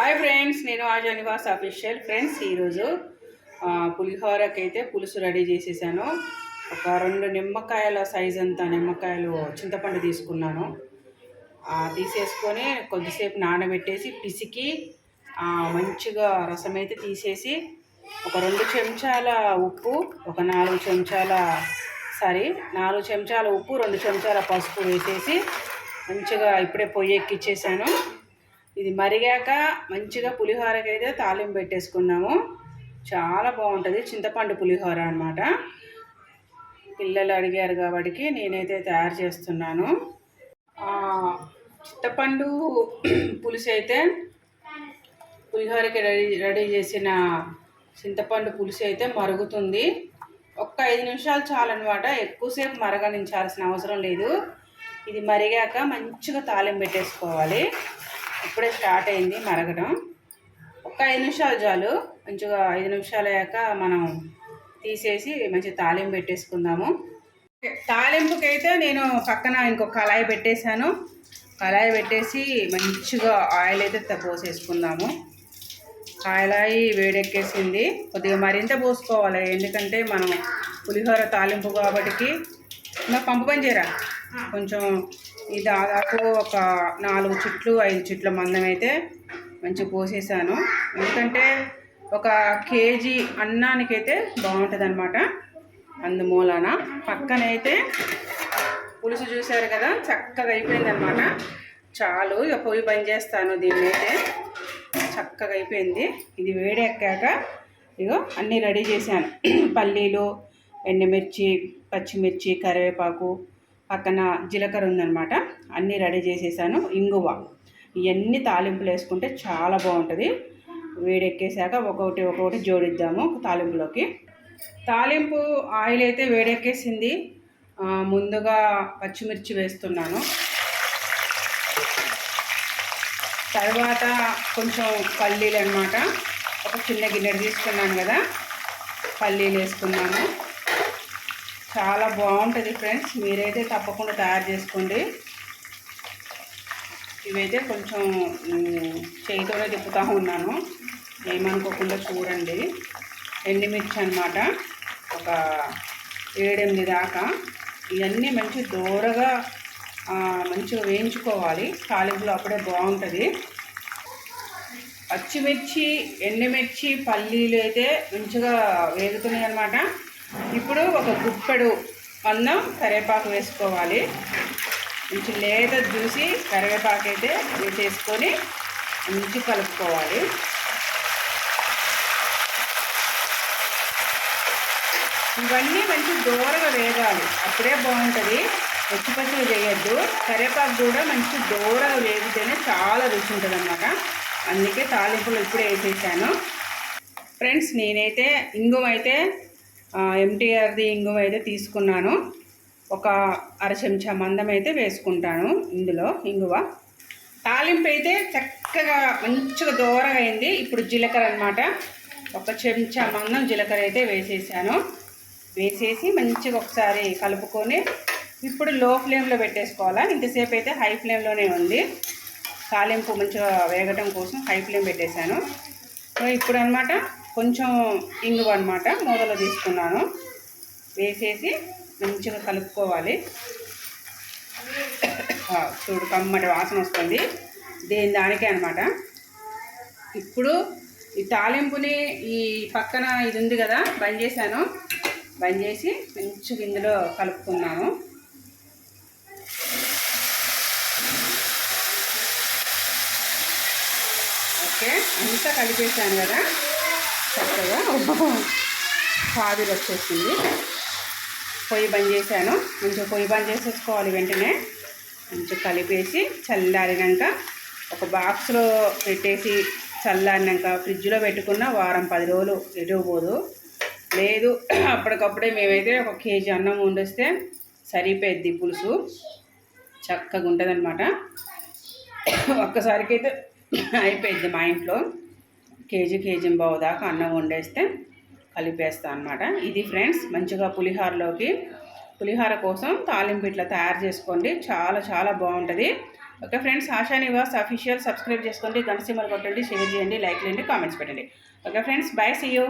Hi friends నేను ఆజా Nivas official friends ఈరోజు పులిహోరకైతే పులిహోరకి అయితే పులుసు రెడీ చేసేసాను. ఒక రెండు నిమ్మకాయల సైజ్ అంత నిమ్మకాయలు చింతపండు తీసుకున్నాను. తీసేసుకొని కొద్దిసేపు నానబెట్టేసి పిసికి మంచిగా రసం అయితే తీసేసి ఒక రెండు చెంచాల ఉప్పు ఒక నాలుగు చెంచాల సారీ నాలుగు చెంచాల ఉప్పు రెండు చెంచాల పసుపు వేసేసి మంచిగా ఇప్పుడే పొయ్యి ఎక్కిచ్చేసాను. ఇది మరిగాక మంచిగా పులిహోరకి అయితే తాలింపు పెట్టేసుకున్నాము. చాలా బాగుంటుంది. చింతపండు పులిహోర అనమాట పిల్లలు అడిగారు కాబట్టి నేనైతే తయారు చేస్తున్నాను. చింతపండు పులుసు అయితే పులిహోరకి రెడీ రెడీ చేసిన చింతపండు పులుసు అయితే మరుగుతుంది. ఒక్క ఐదు నిమిషాలు చాలన్నమాట. ఎక్కువసేపు మరగనించాల్సిన అవసరం లేదు. ఇది మరిగాక మంచిగా తాలింపు పెట్టేసుకోవాలి. ఇప్పుడే స్టార్ట్ అయింది మరగడం. ఒక్క ఐదు నిమిషాలు చాలు. మంచిగా ఐదు నిమిషాలు అయ్యాక మనం తీసేసి మంచి తాలింపు పెట్టేసుకుందాము. తాలింపుకైతే నేను పక్కన ఇంకొక కళాయి పెట్టేశాను. కళాయి పెట్టేసి మంచిగా ఆయిల్ అయితే త- పోసేసుకుందాము. కళాయి వేడెక్కేసింది. కొద్దిగా మరింత పోసుకోవాలి. ఎందుకంటే మనం పులిహోర తాలింపు కాబట్టి ఇంకా పంపు పని చేయరా? కొంచెం ఈ దాదాపు ఒక నాలుగు చుట్లు ఐదు చుట్ల మందం అయితే మంచిగా పోసేసాను ఎందుకంటే ఒక కేజీ అన్నానికైతే బాగుంటుంది అనమాట అందుమూలన పక్కనైతే పులుసు చూశారు కదా చక్కగా అయిపోయింది అనమాట చాలు ఇక పొయ్యి బంద్ చేస్తాను దీన్ని అయితే చక్కగా అయిపోయింది. ఇది వేడెక్కాక ఇగో అన్నీ రెడీ చేశాను. పల్లీలు ఎండుమిర్చి పచ్చిమిర్చి కరివేపాకు పక్కన జీలకర్ర ఉందనమాట అన్నీ రెడీ చేసేసాను. ఇంగువ. ఇవన్నీ తాలింపులు వేసుకుంటే చాలా బాగుంటుంది. వేడెక్కేసాక ఒక్కొక్కటి ఒక్కొక్కటి జోడిద్దాము తాలింపులోకి. తాలింపు ఆయిల్ అయితే వేడెక్కేసింది. ముందుగా పచ్చిమిర్చి వేస్తున్నాను. తర్వాత కొంచెం పల్లీలు అనమాట ఒక చిన్న గిన్నె తీసుకున్నాను కదా. పల్లీలు వేసుకున్నాను. చాలా బాగుంటుంది ఫ్రెండ్స్. మీరైతే తప్పకుండా తయారు చేసుకోండి. ఇవైతే కొంచెం మ్, చేయితోనే తిప్పుతూ ఉన్నాను. ఏమనుకోకుండా చూడండి. ఎండుమిర్చి అనమాట ఒక ఏడెనిమిది దాకా. ఇవన్నీ మంచి దూరగా మంచిగా వేయించుకోవాలి. తాలింపులో అప్పుడే బాగుంటుంది. పచ్చిమిర్చి ఎండుమిర్చి పల్లీలు అయితే మంచిగా వేగుతున్నాయి అనమాట ఇప్పుడు ఒక గుప్పెడు అన్నం కరివేపాకు వేసుకోవాలి. మంచి లేత చూసి కరివేపాకు అయితే వేసేసుకొని మంచి కలుపుకోవాలి. ఇవన్నీ మంచి దూరగా వేగాలి. అప్పుడే బాగుంటుంది. పచ్చి పచ్చిగా వేయద్దు. కరివేపాకు కూడా మంచి దూరగా వేగితేనే చాలా రుచి ఉంటుంది అన్నమాట అందుకే తాలింపులు ఇప్పుడే వేసేసాను. ఫ్రెండ్స్ నేనైతే ఇంగువ అయితే ఎంటీఆర్ది ఇంగువ అయితే తీసుకున్నాను. ఒక అర చెంచా మందం అయితే వేసుకుంటాను ఇందులో ఇంగువ. తాలింపు అయితే చక్కగా మంచిగా దోరగా అయింది. ఇప్పుడు జీలకర్ర అనమాట ఒక చెంచా మందం జీలకర్ర అయితే వేసేసాను. వేసేసి మంచిగా ఒకసారి కలుపుకొని ఇప్పుడు లో ఫ్లేమ్లో పెట్టేసుకోవాలా? ఇంతసేపు అయితే హై ఫ్లేమ్లోనే ఉంది. తాలింపు మంచిగా వేగటం కోసం హై ఫ్లేమ్ పెట్టేశాను. సో ఇప్పుడు అనమాట కొంచెం ఇంగువ అనమాట మూదలో తీసుకున్నాను. వేసేసి మంచిగా కలుపుకోవాలి. చూడు కమ్మటి వాసన వస్తుంది. దేని దానికే అనమాట ఇప్పుడు ఈ తాలింపుని ఈ పక్కన ఇది ఉంది కదా బంద్ చేశాను. బంద్ చేసి మంచిగా ఇందులో కలుపుకున్నాను. ఓకే అంతా కలిపేసాను కదా. చక్కగా పాదిరి వచ్చేసింది. పొయ్యి బంద్ చేశాను. మంచిగా పొయ్యి బంద్ చేసేసుకోవాలి వెంటనే. మంచిగా కలిపేసి చల్లారినాక ఒక బాక్స్లో పెట్టేసి చల్లారినాక ఫ్రిడ్జ్లో పెట్టుకున్న వారం పది రోజులు ఎటుపోదు లేదు అప్పటికప్పుడే మేమైతే ఒక కేజీ అన్నం వండిస్తే సరిపోద్ది పులుసు. చక్కగా ఉంటుంది అనమాట ఒక్కసారికైతే అయిపోయింది మా ఇంట్లో. కేజీ కేజీ బావు దాకా అన్నం వండేస్తే కలిపేస్తా అనమాట ఇది ఫ్రెండ్స్ మంచిగా పులిహోరలోకి పులిహోర కోసం తాలింపు ఇట్లా తయారు చేసుకోండి. చాలా చాలా బాగుంటుంది. Okay friends Asha Nivas official subscribe చేసుకోండి. గంట కొట్టండి షేర్ చేయండి లైక్ చేయండి కామెంట్స్ పెట్టండి. Okay friends bye see you.